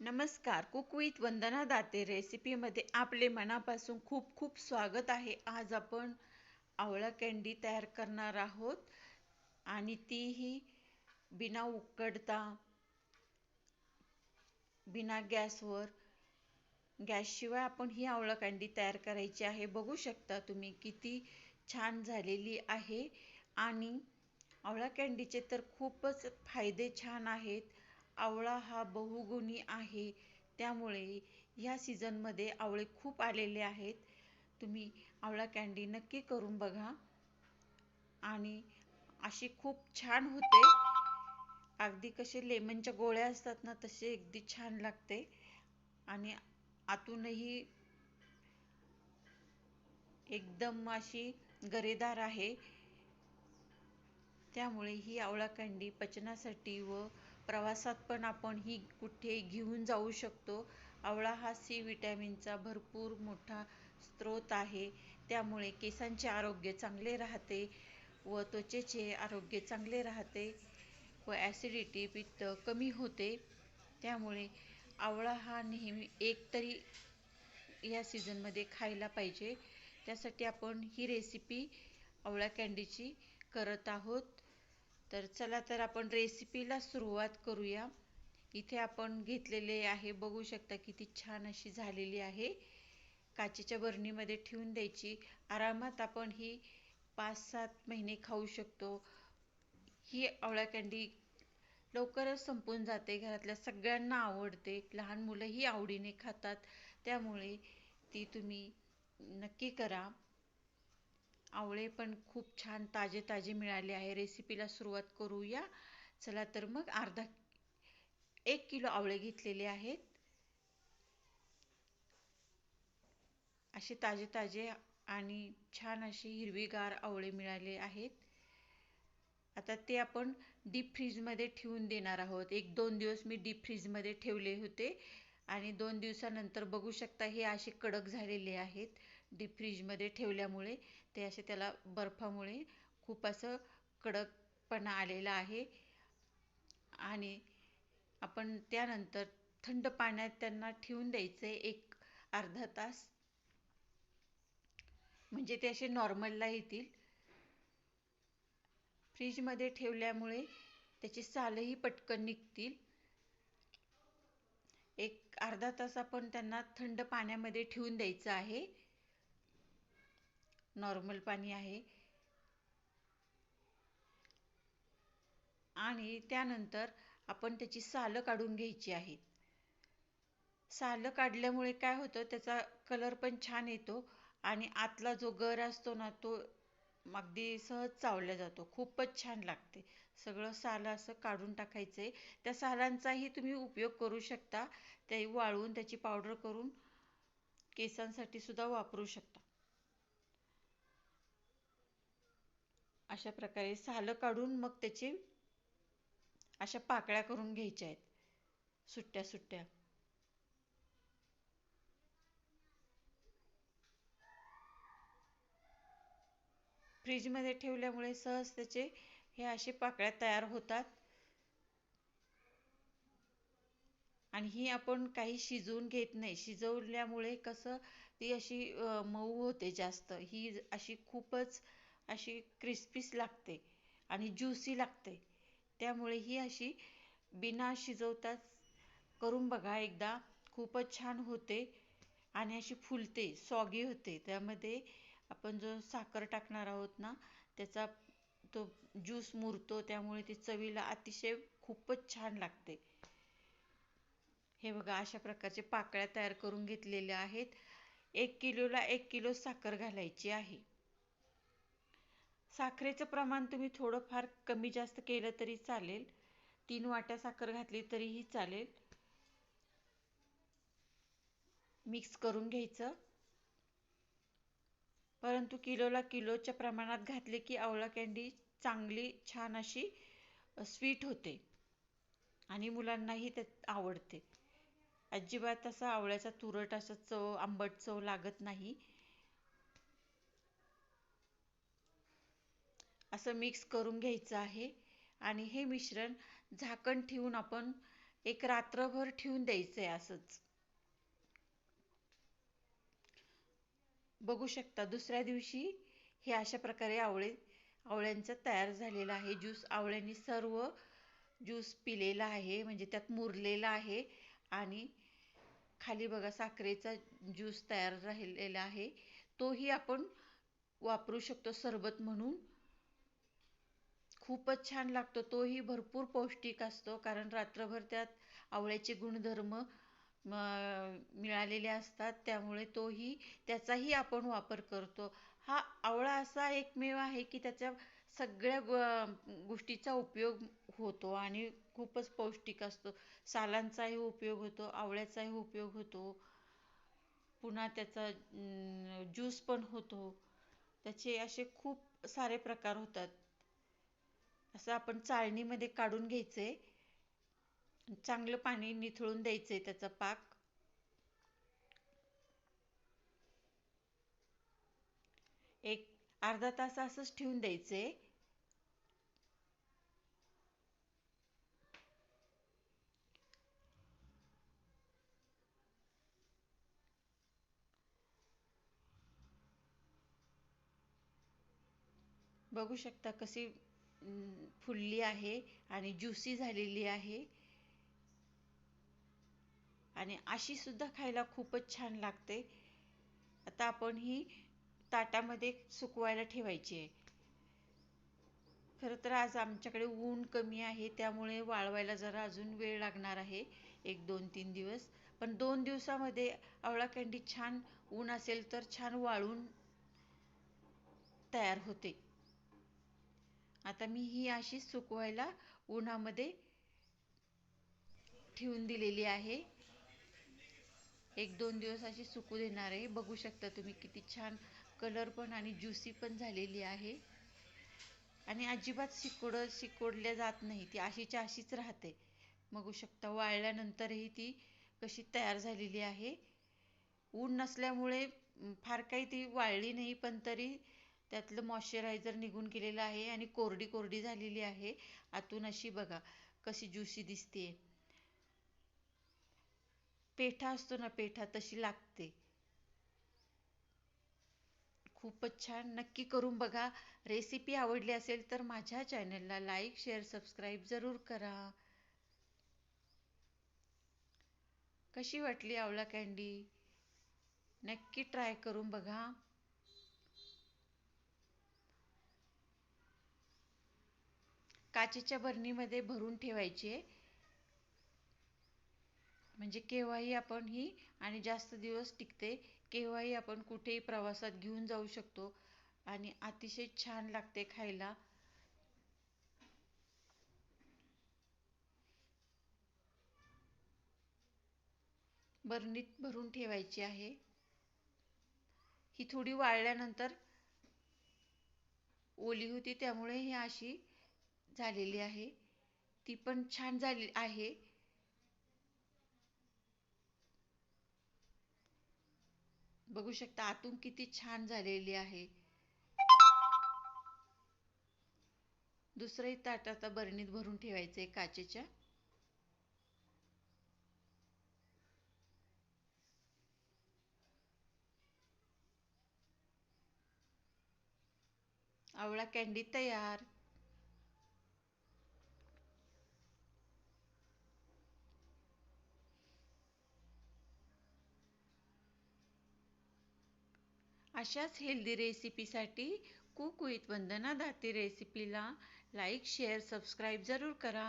नमस्कार cook with Vandana Date रेसिपीमध्ये आपले मनापासून खूप खूप स्वागत आहे. आज आपण आवळा कँडी तयार करणार आहोत आणि तीही बिना उकडता बिना गॅसवर. गॅसशिवाय आपण ही आवळा कँडी तयार करायची आहे. बघू शकता तुम्ही किती छान झालेली आहे. आणि आवळा कँडीचे तर खूपच फायदे छान आहेत. आवळा हा बहुगुणी आहे. त्यामुळे ह्या सीझनमध्ये आवळे खूप आलेले आहेत. तुम्ही आवळा कँडी नक्की करून बघा. आणि अशी खूप छान होते. अगदी कसे लेमनच्या गोळ्या असतात ना तसे अगदी छान लागते. आणि आतूनही एकदम अशी गरेदार आहे. त्यामुळे ही आवळा कँडी पचनासाठी व प्रवासात पण आपण ही कुठे घेऊन जाऊ शकतो. आवळा हा सी विटॅमिनचा भरपूर मोठा स्रोत आहे. त्यामुळे केसांचे आरोग्य चांगले राहते व त्वचेचे आरोग्य चांगले राहते व ॲसिडिटी पित्त कमी होते. त्यामुळे आवळा हा नेहमी एक तरी या सीझनमध्ये खायला पाहिजे. त्यासाठी आपण ही रेसिपी आवळा कँडीची करत आहोत. तर चला तर आपण रेसिपीला सुरुवात करूया. इथे आपण घेतलेले आहे बघू शकता किती छान अशी झालेली आहे. काचेच्या बरणीमध्ये ठेवून द्यायची. आरामात आपण ही पाच सात महिने खाऊ शकतो. ही आवळा कँडी लवकरच संपून जाते. घरातल्या सगळ्यांना आवडते. लहान मुलंही आवडीने खातात. त्यामुळे ती तुम्ही नक्की करा. आवळे पण खूप छान ताजे ताजे मिळाले आहे. रेसिपीला सुरुवात करूया. चला तर मग अर्धा एक किलो आवळे घेतलेले आहेत. असे ताजे ताजे आणि छान असे हिरवीगार आवळे मिळाले आहेत. आता ते आपण डीप फ्रीजमध्ये ठेवून देणार आहोत. एक दोन दिवस मी डीप फ्रीजमध्ये ठेवले होते. आणि दोन दिवसानंतर बघू शकता हे असे कडक झालेले आहेत. डीप फ्रीजमध्ये ठेवल्यामुळे ते असे त्याला बर्फामुळे खूप असं कडकपणा आलेला आहे. आणि आपण त्यानंतर थंड पाण्यात त्यांना ठेवून द्यायचे एक अर्धा तास. म्हणजे ते असे नॉर्मलला येतील. फ्रीजमध्ये ठेवल्यामुळे त्याची सालही पटकन निघतील. एक अर्धा तास आपण त्यांना थंड पाण्यामध्ये ठेवून द्यायचं आहे. नॉर्मल पाणी आहे. आणि त्यानंतर आपण त्याची सालं काढून घ्यायची आहेत. सालं काढल्यामुळे काय होतं त्याचा कलर पण छान येतो आणि आतला जो गर असतो ना तो अगदी सहज चावला जातो. खूपच छान लागते. सगळं सालं असं काढून टाकायचं. आहे त्या सालांचाही तुम्ही उपयोग करू शकता. ते वाळवून त्याची पावडर करून केसांसाठी सुद्धा वापरू शकता. अशा प्रकारे सालं काढून मग त्याचे अशा पाकळ्या करून घ्यायच्या आहेत. सुट्ट्या सुट्ट्या. फ्रीजमध्ये ठेवल्यामुळे सहज त्याचे हे असे पाकळ्या तयार होतात. आणि ही आपण काही शिजवून घेत नाही. शिजवल्यामुळे कसं ती अशी मऊ होते जास्त. ही अशी खूपच अशी क्रिस्पीस लागते आणि ज्युसी लागते. त्यामुळे ही अशी बिना शिजवताच करून बघा एकदा खूपच छान होते आणि अशी फुलते सॉगी होते. त्यामध्ये आपण जो साखर टाकणार आहोत ना त्याचा तो ज्यूस मुरतो त्यामुळे ती चवीला अतिशय खूपच छान लागते. हे बघा अशा प्रकारचे पाकळ्या तयार करून घेतलेल्या आहेत. एक किलोला एक किलो साखर घालायची आहे. साखरेचं प्रमाण तुम्ही थोडंफार कमी जास्त केलं तरी चालेल. तीन वाट्या साखर घातली तरीही चालेल. मिक्स करून घ्यायचं. परंतु किलोला किलोच्या प्रमाणात घातले की आवळा कँडी चांगली छान अशी स्वीट होते. आणि मुलांनाही ते आवडते. अजिबात असा आवळ्याचा तुरट असं चव आंबट चव लागत नाही. असं मिक्स करून घ्यायचं आहे. आणि हे मिश्रण झाकण ठेवून आपण एक रात्रभर ठेवून द्यायचं आहे असंच. बघू शकता दुसऱ्या दिवशी हे अशा प्रकारे आवळे आवळ्यांचं तयार झालेलं आहे. ज्यूस आवळ्यांनी सर्व ज्यूस पिलेला आहे म्हणजे त्यात मुरलेला आहे. आणि खाली बघा साखरेचा ज्यूस तयार राहिलेला आहे. तोही आपण वापरू शकतो सरबत म्हणून. खूपच छान लागतो. तोही भरपूर पौष्टिक असतो. कारण रात्रभर त्यात आवळ्याचे गुणधर्म मिळालेले असतात. त्यामुळे तोही त्याचाही आपण वापर करतो. हा आवळा असा एकमेव आहे की त्याच्या सगळ्या गोष्टीचा उपयोग होतो आणि खूपच पौष्टिक असतो. सालांचाही उपयोग होतो आवळ्याचाही उपयोग होतो. पुन्हा त्याचा ज्यूस पण होतो. त्याचे असे खूप सारे प्रकार होतात. असं आपण चाळणीमध्ये काढून घ्यायचे. चांगलं पाणी निथळून द्यायचे त्याचा पाक. एक अर्धा तास असंच ठेवून द्यायचंय बघू शकता कशी फुलली आहे आणि ज्युसी झालेली आहे. आणि अशी सुद्धा खायला खूपच छान लागते. आता आपण ही ताटामध्ये सुकवायला ठेवायची आहे. खरं तर आज आमच्याकडे ऊन कमी आहे त्यामुळे वाळवायला जरा अजून वेळ लागणार आहे एक दोन तीन दिवस. पण दोन दिवसामध्ये आवळा कँडी छान ऊन असेल तर छान वाळून तयार होते. आता मी ही अशीच सुकवायला उन्हामध्ये ठेवून दिलेली आहे. एक दोन दिवस अशी सुकू देणार आहे. बघू शकता तुम्ही किती छान कलर पण आणि ज्युसी पण झालेली आहे. आणि अजिबात शिकोड शिकोडल्या जात नाही. ती अशीच्या अशीच राहते. बघू शकता वाळल्यानंतरही ती कशी तयार झालेली आहे. ऊन नसल्यामुळे फार काही ती वाळली नाही पण तरी त्यातलं मॉइश्चरायझर निघून गेलेलं आहे आणि कोरडी कोरडी झालेली आहे. आतून अशी बघा कशी ज्युसी दिसते पेठा असतो ना पेठा तशी लागते. खूपच छान. नक्की करून बघा. रेसिपी आवडली असेल तर माझ्या चॅनलला लाईक शेअर सबस्क्राईब जरूर करा. कशी वाटली आवळा कँडी नक्की ट्राय करून बघा. काचेच्या बरणीमध्ये भरून ठेवायचे. म्हणजे केव्हाही आपण ही आणि जास्त दिवस टिकते केव्हाही आपण कुठेही प्रवासात घेऊन जाऊ शकतो. आणि अतिशय छान लागते खायला. बरणीत भरून ठेवायची आहे. ही थोडी वाळल्यानंतर ओली होती त्यामुळे ही अशी झालेली आहे. ती पण छान झाली आहे. बघू शकता आतून किती छान झालेली आहे. दुसरंही ताट आता बरणीत भरून ठेवायचंय काचेच्या. आवळा कँडी तयार. अशाच हेल्दी रेसिपीसाठी कुक विथ वंदना दाती रेसिपीला लाईक शेअर सबस्क्राईब जरूर करा.